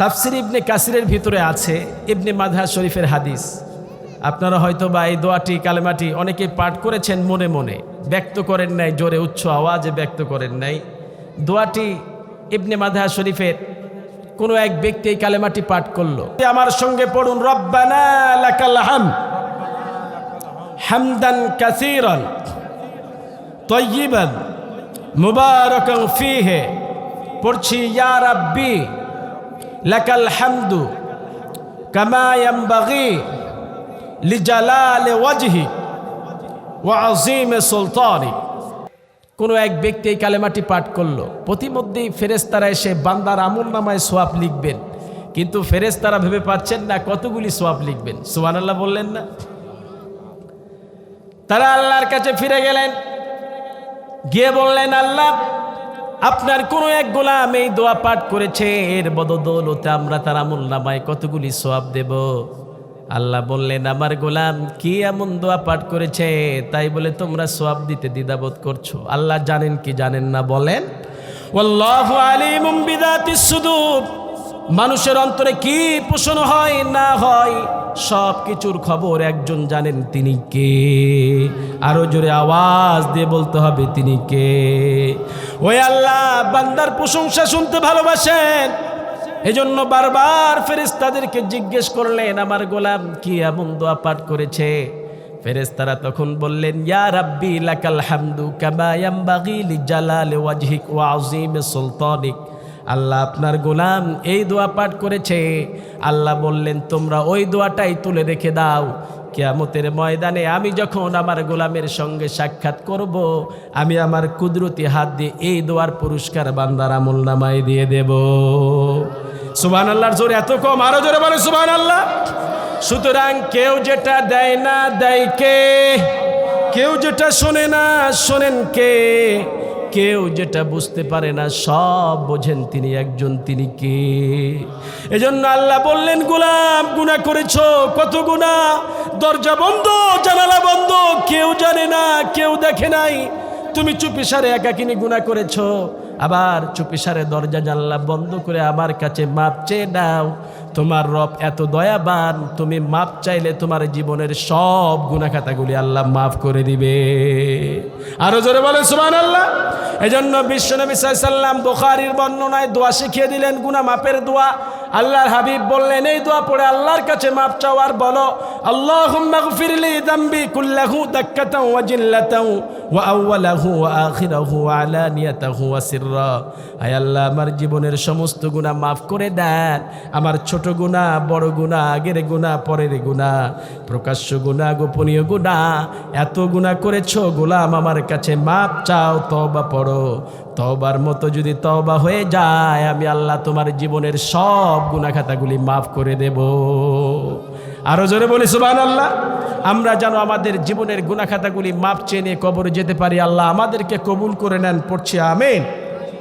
তাফসির ইবনে কাসিরের ভিতরে আছে ইবনে মাধা শরীফের হাদিস। আপনারা হয়তো বা এই দোয়াটি, কালেমাটি অনেকে পাঠ করেছেন মনে মনে। ব্যক্ত করেন নাই, জোরে উচ্চ আওয়াজে ব্যক্ত করেন নাই। দোয়াটি ইবনে মাধা শরীফের কোনো এক ব্যক্তি এই কালেমাটি পাঠ করল। আমার সঙ্গে পড়ুন, রব্বানা হামদান কাসীরান তয়্যিবান মুবারাকান ফীহি। পড়ছি, ইয়া রাব্বি লাকাল হামদু কামা ইয়ানবাগি লিজালালি ওয়াজহি ওয়া আযীম সুলতানি। কোনো এক ব্যক্তি এই কালেমাটি পাঠ করল। প্রতিমধ্যেই ফেরেস্তারা এসে বান্দার আমল নামায় সোয়াব লিখবেন। কিন্তু ফেরেস্তারা ভেবে পাচ্ছেন না কতগুলি সোয়াব লিখবেন। সুবান আল্লাহ বললেন না। তারা আল্লাহর কাছে ফিরে গেলেন। গিয়ে বললেন, আল্লাহ আপনার কোনো এক গোলাম এই দোয়া পাঠ করেছে, এর বদদৌলতে আমরা তার আমল নামায় কতগুলি সোয়াব দেব। আল্লাহ বললেন, আমার গোলাম কি এমন দোয়া পাঠ করেছে? তাই বলে তোমরা সোয়াব দিতে দ্বিধাবোধ করছ। আল্লাহ জানেন কি জানেন না বলেন আলিমুম বিদাতিস সুদূর। মানুষের অন্তরে কি পোষণ হয়, না হয়, সব কিছুর খবর একজন জানেন তিনি কে। আরও জোরে আওয়াজ দিয়ে বলতে হবে তিনি কে। ওই আল্লাহ বান্দার প্রশংসা শুনতে ভালোবাসেন। এজন্য বারবার ফেরেশতাদেরকে জিজ্ঞেস করলেন, আমার গোলাম কি এমন দোয়া পাঠ করেছে? ফেরেশতারা তখন বললেন, ইয়া রাব্বি লাকাল হামদু কামা লিজালালি ওয়াজহিক সুলতানিক। আল্লাহ আপনার গোলাম, এই দোয়া পাঠ করেছে। আল্লাহ বললেন, তোমরা ওই দোয়াটাই তুলে রেখে দাও। কেয়ামতের ময়দানে আমি যখন আমার গোলামের সঙ্গে সাক্ষাৎ করব, আমি আমার কুদরতি হাত দিয়ে এই দোয়ার পুরস্কার বান্দার আমল নামায় দিয়ে দেব। সুবান আল্লাহর জোরে এত কম, আরও জোরে বলে সুবান আল্লাহ সুতরাং কেউ যেটা দেয় না, দেয় কে? কেউ যেটা শোনে না, শোনেন কে? কেউ যেটা বুঝতে পারে না, সব বোঝেন তিনি একজন, তিনি কে? এজন্য আল্লাহ বললেন, গোলাম গুণা করেছ? কত গুণা দরজা বন্ধ, জানালা বন্ধ, কেউ জানে না, কেউ দেখে নাই। তুমি চুপিসারে একাকিনী গুণা করেছ, আবার চুপিসারে দরজা জানলা বন্ধ করে আমার কাছে মাপ চেয়ে দাও তোমার রব এত দয়াবান, তুমি মাপ চাইলে তোমার জীবনের সব গুণাখাতাগুলি আল্লাহ মাফ করে দিবে। আরও জোরে বলে সুমান আল্লাহ এজন্য বিশ্বনবী সাল্লাম বুখারীর বর্ণনায় দোয়া শিখিয়ে দিলেন গুনা মাপের দোয়া। আল্লাহর হাবিব বললেন, এই দোয়া পড়ে আল্লাহর কাছে মাপ চাও আর বলো গফিরলি যামবি কুল্লাহু দাক্কাতাও ওয়া জিল্লাতাও ওয়া আউওয়ালাহু ওয়া আখিরাহু ওয়া আলানিয়াতাহু ওয়া সিররা। আয় আল্লাহ, আমার জীবনের সমস্ত গুনাহ মাফ করে দেন, আমার ছোট গুনাহ বড় গুনাহ আগের গুনাহ পরের গুনাহ প্রকাশ্য গুনাহ গোপনীয় গুনাহ এত গুনাহ করেছ গোলাম আমার কাছে, মাপ চাও, তওবা পড়ো। তবার মতো যদি তওবা হয়ে যায়, আমি আল্লাহ তোমার জীবনের সব গুনাখাতাগুলি মাফ করে দেব। আরও জোরে বলি সুবান আল্লাহ আমরা যেন আমাদের জীবনের গুনাখাতাগুলি মাপ চেয়ে নিয়ে কবরে যেতে পারি, আল্লাহ আমাদেরকে কবুল করে নেন, পড়ছি, আমেন।